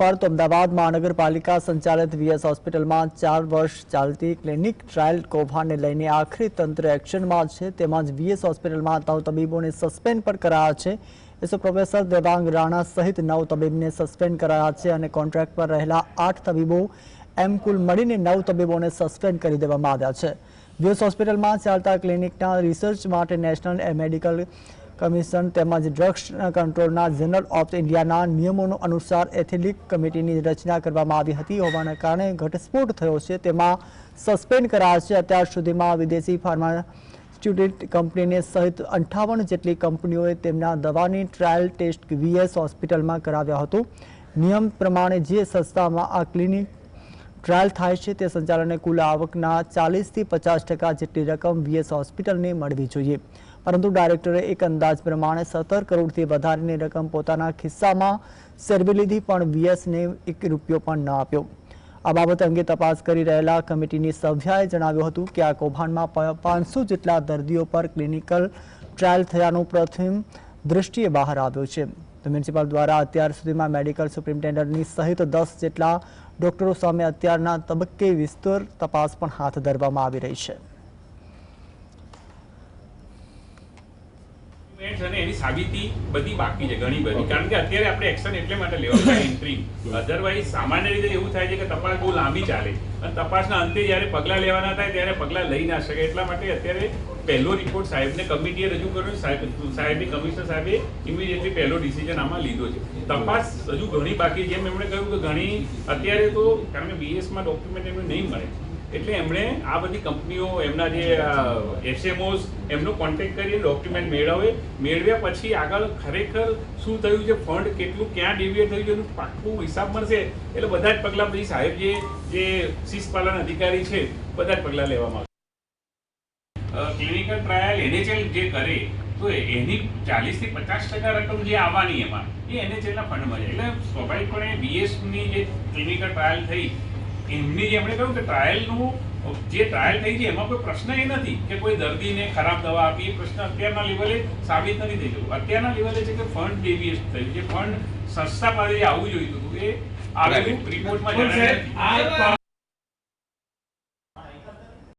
પર તો અમદાવાદ મહાનગરપાલિકા સંચાલિત વીએસ હોસ્પિટલમાં ચાર વર્ષ ચાલતી ક્લિનિક ટ્રાયલ કૌભાંડને લઈને આખરી તંત્ર એક્શનમાં છે. તેમજ વીએસ હોસ્પિટલમાં નવ તબીબોને સસ્પેન્ડ પણ કરાયા છે. એસો પ્રોફેસર દેવાંગ રાણા સહિત નવ તબીબને સસ્પેન્ડ કરાયા છે અને કોન્ટ્રાક્ટ પર રહેલા આઠ તબીબો એમ કુલ મળીને નવ તબીબોને સસ્પેન્ડ કરી દેવામાં આવ્યા છે. વીએસ હોસ્પિટલમાં ચાલતા ક્લિનિકના રિસર્ચ માટે નેશનલ મેડિકલ કમિશન તેમજ ડ્રગ્સ કંટ્રોલના જનરલ ઓફ ઇન્ડિયાના નિયમોનો અનુસાર એથેલિક કમિટીની રચના કરવામાં આવી હતી. હોવાના કારણે ઘટસ્ફોટ થયો છે. તેમાં સસ્પેન્ડ કરાયા છે. અત્યાર સુધીમાં વિદેશી ફાર્માસ્યુટિક કંપનીને સહિત અંઠાવન જેટલી કંપનીઓએ તેમના દવાની ટ્રાયલ ટેસ્ટ વીએસ હોસ્પિટલમાં કરાવ્યા હતો. નિયમ પ્રમાણે જે સંસ્થામાં આ ક્લિનિક ટ્રાયલ થાય છે તે સંચાલને કુલ આવકના ચાલીસથી પચાસ ટકા જેટલી રકમ વીએસ હોસ્પિટલને મળવી જોઈએ. પરંતુ ડાયરેક્ટરે એક અંદાજ પ્રમાણે સત્તર કરોડથી વધારેની રકમ પોતાના ખિસ્સામાં સેરવી લીધી, પણ વીએસને એક રૂપિયો પણ ન આપ્યો. આ બાબત અંગે તપાસ કરી રહેલા કમિટીની સભ્યાએ જણાવ્યું હતું કે આ કૌભાંડમાં પાંચસો જેટલા દર્દીઓ પર ક્લિનિકલ ટ્રાયલ થયાનું પ્રથમ દૃષ્ટિએ બહાર આવ્યું છે. તો મ્યુનિસિપલ દ્વારા અત્યાર સુધીમાં મેડિકલ સુપ્રિન્ટેન્ડન્ટની સહિત દસ જેટલા ડોક્ટરો સામે અત્યારના તબક્કે વિસ્તર તપાસ પણ હાથ ધરવામાં આવી રહી છે. ડોક્યુમેન્ટ્સ અને એની સાબિતી બધી બાકી છે, ઘણી બધી. કારણ કે અત્યારે આપણે એક્શન એટલે માટે લેવા પડે એન્ટ્રી અધરવાઇઝ સામાન્ય રીતે એવું થાય છે કે તપાસ બહુ લાંબી ચાલે. અને તપાસના અંતે જ્યારે પગલાં લેવાના થાય, ત્યારે પગલાં લઈ ના શકે એટલા માટે અત્યારે પહેલો રિપોર્ટ સાહેબને કમિટીએ રજૂ કર્યો. સાહેબ, સાહેબની કમિશનર સાહેબે ઇમિડિયેટલી પહેલો ડિસિઝન આમાં લીધો છે. તપાસ હજુ ઘણી બાકી જેમ એમણે કહ્યું કે ઘણી, અત્યારે તો, કારણ કે બીએસમાં ડોક્યુમેન્ટ એમને નહીં મળે. એટલે એમણે આ બધી કંપનીઓ, એમના જે એસએમઓસ એમનો કોન્ટેક્ટ કરી ડોક્યુમેન્ટ મેળવે. મેળવ્યા પછી આગળ ખરેખર શું થયું છે ફંડ કેટલું, ક્યાં ડેવિએટ થયું છે, એનું પાકું હિસાબ મળશે. એટલે બધા જ પગલાં પછી સાહેબ જે જે શિષપાલન અધિકારી છે, બધા જ પગલાં લેવામાં ક્લિનિકલ ટ્રાયલ એનએચએલ જે કરે, તો એની ચાલીસથી પચાસ ટકા રકમ જે આવવાની એમાં, એ એનએચએલના ફંડમાં જાય. એટલે સ્વાભાવિકપણે બીએસની જે ક્લિનિકલ ટ્રાયલ થઈ એમની એમણે કહ્યું કે ટ્રાયલનું જે ટ્રાયલ થઈ છે એમાં કોઈ પ્રશ્ન એ નથી કે કોઈ દર્દીને ખરાબ દવા આપી એ પ્રશ્ન અત્યારના લેવલે સાબિત નથી થઈ ગયું અત્યારના લેવલે છે કે ફંડ ડેવિએટ થયું જે ફંડ સંસ્થા પાસે આવવું જોઈતું હતું. એ આવેલું રિપોર્ટમાં